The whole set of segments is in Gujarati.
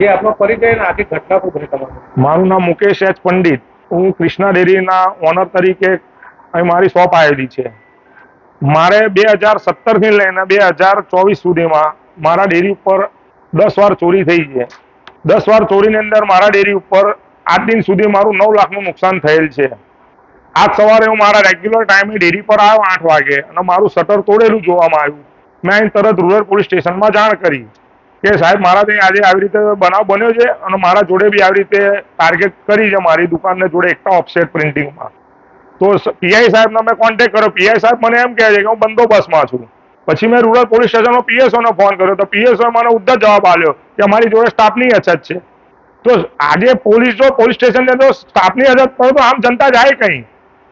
જે આપનો પરિચય અને આખી ઘટના શું બની તમારી? મારું નામ મુકેશ એચ પંડિત. હું કૃષ્ણા ડેરીના ઓનર તરીકે અહીં મારી શોપ આવેલી છે. મારે બે હજાર સત્તરથી લઈને બે હજાર ચોવીસ સુધીમાં મારા ડેરી ઉપર દસ વાર ચોરી થઈ છે. દસ વાર ચોરીની અંદર મારા ડેરી ઉપર આજ દિન સુધી મારું નવ લાખનું નુકસાન થયેલ છે. આજ સવારે હું મારા રેગ્યુલર ટાઈમે ડેરી પર આવ્યો આઠ વાગે અને મારું શટર તોડેલું જોવામાં આવ્યું. મેં અહીં તરત રૂરલ પોલીસ સ્ટેશનમાં જાણ કરી. કે સાહેબ મારાથી આજે આવી રીતે બનાવ બન્યો છે અને મારા જોડે બી આવી રીતે ટાર્ગેટ કરી છે મારી દુકાનને જોડે એકતા ઓફસેટ પ્રિન્ટિંગમાં તો પીઆઈ સાહેબનો મેં કોન્ટેક્ટ કર્યો. પીઆઈ સાહેબ મને એમ કહે છે કે હું બંદોબસ્તમાં છું. પછી મેં રૂરલ પોલીસ સ્ટેશનનો પીએસઓને ફોન કર્યો. તો પીએસઓએ મને ઉદ્ધત જવાબ આપ્યો કે અમારી જોડે સ્ટાફની અછત છે. તો આજે પોલીસ, જો પોલીસ સ્ટેશનને જો સ્ટાફની અછત પડે તો આમ જનતા જાય કંઈ?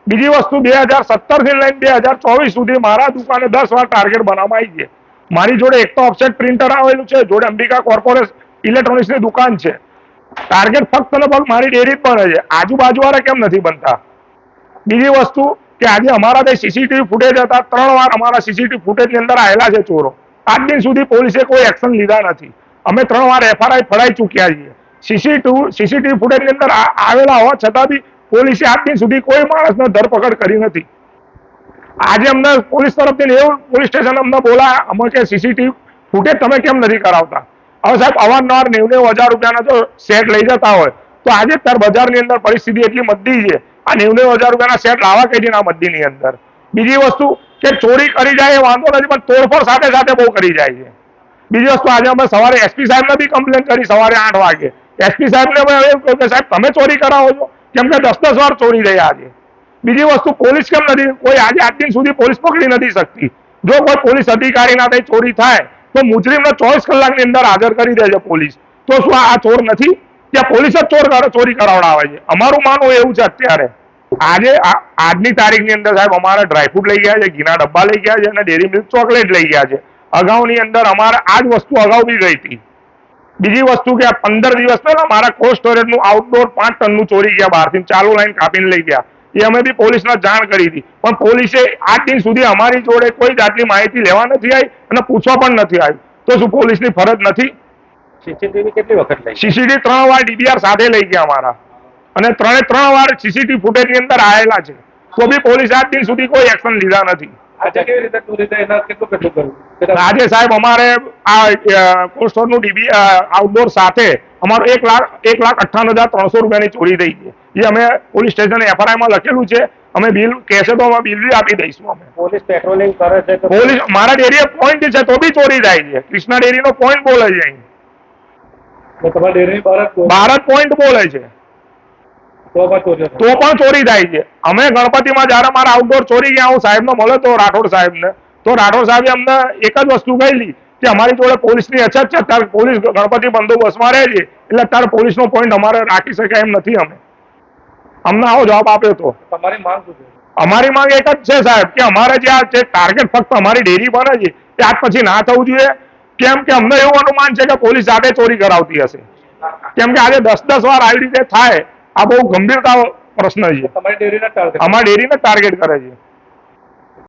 બીજી વસ્તુ, બે હજાર સત્તરથી લઈને બે હજાર ચોવીસ સુધી મારા દુકાને દસ વાર ટાર્ગેટ બનાવવામાં આવી છે. મારી જોડે એક તો ઓફસેટ પ્રિન્ટર આવેલું છે, જોડે અંબિકા કોર્પોરેટ ઇલેક્ટ્રોનિક્સની દુકાન છે. ટાર્ગેટ ફક્ત ને ફક્ત મારી ડેરી પર છે. આજુબાજુ વાળા કેમ નથી બનતા? બીજી વસ્તુ કે આજે અમારા જે સીસીટીવી ફૂટેજ હતા, ત્રણ વાર અમારા સીસીટીવી ફૂટેજની અંદર આવેલા છે ચોરો. આજ દિન સુધી પોલીસે કોઈ એક્શન લીધા નથી. અમે ત્રણ વાર એફઆરઆઈ ફળાઈ ચૂક્યા છીએ. સીસીટીવી સીસીટીવી ફૂટેજની અંદર આવેલા હોવા છતાં બી પોલીસે આજ દિન સુધી કોઈ માણસને ધરપકડ કરી નથી. આજે અમને પોલીસ તરફથી એવું પોલીસ સ્ટેશન અમને બોલા અમે કે સીસીટીવી ફૂટેજ તમે કેમ નથી કરાવતા? હવે સાહેબ અવારનવાર નેવું નેવું હજાર રૂપિયાના જો સેટ લઈ જતા હોય, તો આજે અત્યારે બજારની અંદર પરિસ્થિતિ એટલી મદ્દી છે. આ નેવું નેવું હજાર રૂપિયાના સેટ લાવા કઈ છે આ મદ્દીની અંદર. બીજી વસ્તુ કે ચોરી કરી જાય એ વાંધો નથી, પણ તોડફોડ સાથે સાથે બહુ કરી જાય છે. બીજી વસ્તુ આજે અમે સવારે એસપી સાહેબને બી કમ્પ્લેન કરી સવારે આઠ વાગે. એસપી સાહેબને અમે એવું કહ્યું કે સાહેબ તમે ચોરી કરાવો છો, કેમ કે દસ દસ વાર ચોરી થઈ આજે. બીજી વસ્તુ પોલીસ કેમ નથી? કોઈ આજે આજ દિન સુધી પોલીસ પકડી નથી શકતી. જો કોઈ પોલીસ અધિકારીના થઈ ચોરી થાય, તો મુજરીમને ચોવીસ કલાકની અંદર હાજર કરી દે છે પોલીસ. તો શું આ ચોર નથી? ત્યાં પોલીસ જ ચોર ચોરી કરાવડાવે છે. અમારું માનવું એવું છે અત્યારે. આજે આજની તારીખની અંદર સાહેબ અમારા ડ્રાયફ્રૂટ લઈ ગયા છે, ઘીના ડબ્બા લઈ ગયા છે અને ડેરી મિલ્ક ચોકલેટ લઈ ગયા છે. અગાઉની અંદર અમારે આ જ વસ્તુ અગાઉ બી ગઈ હતી. બીજી વસ્તુ કે પંદર દિવસ પહેલા મારા કોલ્ડ સ્ટોરેજનું આઉટડોર પાંચ ટનનું ચોરી ગયા, બહારથી ચાલુ લાઈન કાપીને લઈ ગયા. એ અમે બી પોલીસને જાણ કરી હતી. પણ પોલીસે આજ દિન સુધી અમારી જોડે કોઈ જાતની માહિતી લેવા નથી આવી અને પૂછવા પણ નથી આવી. તો શું પોલીસની ફરજ નથી? સીસીટીવી કેટલી વખત લઈ? સીસીટીવી ત્રણ વાર ડીબીઆર સાથે લઈ ગયા અમારા. અને ત્રણે ત્રણ વાર સીસીટીવી ફૂટેજની અંદર આવેલા છે. તો બી પોલીસ આજ દિન સુધી કોઈ એક્શન લીધા નથી. આજે સાહેબ અમારે આ કોસ્ટોરનું ડીબી આઉટડોર સાથે અમારું એક લાખ એક લાખ અઠ્ઠાણું હજાર ત્રણસો રૂપિયાની ચોરી થઈ છે એ અમે પોલીસ સ્ટેશન એફઆરઆઈમાં લખેલું છે. અમે બિલ કહેશે તો અમે બિલ આપી દઈશું અમે. પોલીસ પેટ્રોલિંગ કરે છે પોલીસ મારા ડેરીએ પોઈન્ટ છે તો બી ચોરી થાય છે. કૃષ્ણા ડેરીનો પોઈન્ટ બોલે છે અહીં. ભારત પોઈન્ટ બોલે છે. તો પણ ચોરી થાય છે. અમે ગણપતિમાં જ્યારે મારા આઉટડોર ચોરી ગયા હું સાહેબનો મળ્યો તો રાઠોડ સાહેબને. તો રાઠોડ સાહેબે અમને એક જ વસ્તુ કહેલી કે અમારી જોડે પોલીસની અછત છે ત્યારે પોલીસ ગણપતિ બંદોબસ્તમાં રહે છે એટલે ત્યારે પોલીસનો પોઈન્ટ અમારે રાખી શકાય એમ નથી અમે. અમને આવો જવાબ આપ્યો તો. તમારી માંગ શું છે? અમારી માંગ એક જ છે સાહેબ કે અમારે જે આ જે ટાર્ગેટ ફક્ત અમારી ડેરી પર છે એ આજ પછી ના થવું જોઈએ. કેમ કે અમને એવું અનુમાન છે કે પોલીસ જાતે ચોરી કરાવતી હશે. કેમ કે આજે દસ દસ વાર આવી રીતે થાય આ બહુ ગંભીરતા પ્રશ્ન છે. અમારા ડેરીને ટાર્ગેટ કરે છે.